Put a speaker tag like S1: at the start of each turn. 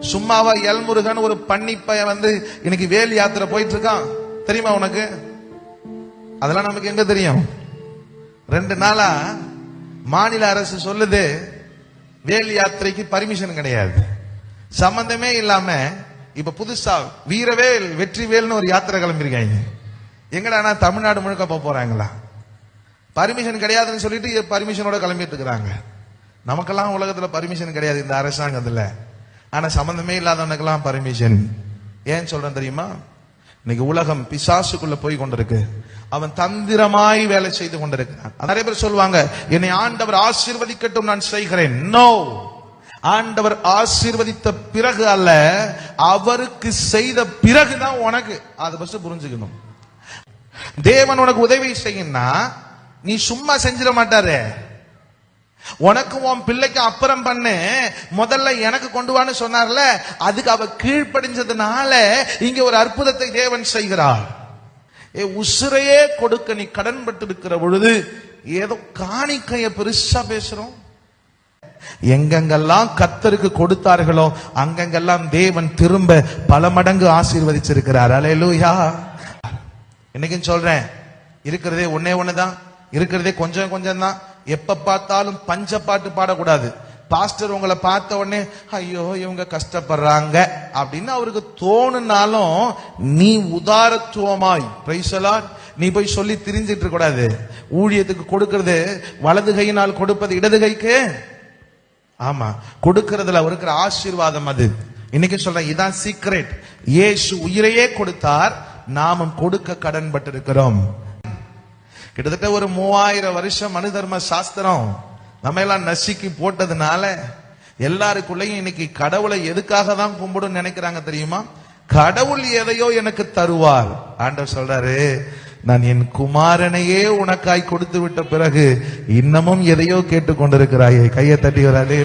S1: சும்மாவா எல்முருகன் ஒரு பன்னிப்பைய வந்து இன்னைக்கு வேல் யாத்திரை போயிட்டு இருக்கான் தெரியுமா உனக்கு? அதெல்லாம் நமக்கு எங்க தெரியும்? ரெண்டு நாளா மாநில அரசு சொல்லுது வேல் யாத்திரைக்கு பர்மிஷன் கிடையாது. சம்பந்தமே இல்லாம இப்ப புதுசா வீரவேல் வெற்றிவேல்னு ஒரு யாத்திரை கிளம்பியிருக்காங்க. எங்கடானா தமிழ்நாடு முழுக்க போக போறாங்களா? பர்மிஷன் கிடையாதுன்னு சொல்லிட்டு பர்மிஷனோட கிளம்பிட்டு இருக்கிறாங்க. நமக்கெல்லாம் உலகத்துல பர்மிஷன் கிடையாது இந்த அரசாங்கத்துல. ஆனா சம்பந்தமே இல்லாதவனுக்கெல்லாம் பர்மிஷன் ஏன் சொல்றேன் தெரியுமா? இன்னைக்கு உலகம் பிசாசுக்குள்ள போய் கொண்டிருக்கு. அவன் தந்திரமாய் வேலை செய்து கொண்டிருக்கிறான். நிறைய பேர் சொல்லுவாங்க என்னை ஆண்டவர் ஆசீர்வதிக்கட்டும் நான் செய்கிறேன். நோ ஆண்டவர் ஆசீர்வதித்த பிறகு அல்ல அவருக்கு செய்த பிறகுதான் உனக்கு அதை பஸ் புரிஞ்சுக்கணும். தேவன் உனக்கு உதவி செய்யும்னா நீ சும்மா செஞ்சிட மாட்டாரு. உனக்கு உன் பிள்ளைக்கு அப்புறம் பண்ணு. முதல்ல எனக்கு கொண்டு வான்னு சொன்னார்ல அதுக்கு அவ கீழ்ப்படிஞ்சதுனால இங்க ஒரு அற்புதத்தை தேவன் செய்கிறார். ஏ உசுரையே கொடுக்க நீ கடன் இருக்கிற பொழுது ஏதோ காணிக்கைய பெருசா பேசுறோம். எங்கெங்கெல்லாம் கத்தருக்கு கொடுத்தார்களோ அங்கெங்கெல்லாம் தேவன் திரும்ப பல மடங்கு ஆசீர்வதிச்சிருக்கிறார். அலையலூயா இன்னைக்கும் சொல்றேன் இருக்கிறதே ஒன்னே ஒண்ணுதான் இருக்கிறதே கொஞ்சம் கொஞ்சம் தான் எப்ப பார்த்தாலும் பஞ்ச பாட்டு பாடக்கூடாது. பாஸ்டர் உங்களை பார்த்த உடனே ஐயோ இவங்க கஷ்டப்படுறாங்க. அப்படின்னு அவருக்கு தோணுனாலும் நீ உதாரத்துவமாய் பிரைசலார் நீ போய் சொல்லி திரிஞ்சிட்டு இருக்க கூடாது. ஊழியத்துக்கு கொடுக்கறது வலது கையினால் கொடுப்பது இடது கைக்கு. ஆமா கொடுக்கறதுல இருக்கிற ஆசீர்வாதம் அது. இன்னைக்கு சொல்றேன் இதான் சீக்ரெட் இயேசு உயிரையே கொடுத்தார் நாமும் கொடுக்க கடன்பட்டிருக்கிறோம். இருக்கிறோம் கிட்டத்தட்ட ஒரு மூவாயிரம் வருஷம் மனு தர்ம சாஸ்திரம் நம்ம எல்லாம் நசுக்கி போட்டதுனால எல்லாருக்குள்ளயும் இன்னைக்கு கடவுளை எதுக்காக தான் கும்பிடும் நினைக்கிறாங்க தெரியுமா? கடவுள் எதையோ எனக்கு தருவார். ஆண்டவர் சொல்றாரு நான் என் குமாரனையே உனக்காய் கொடுத்து விட்ட பிறகு இன்னமும் எதையோ கேட்டுக்கொண்டிருக்கிறாயே. கையை தட்டி வராது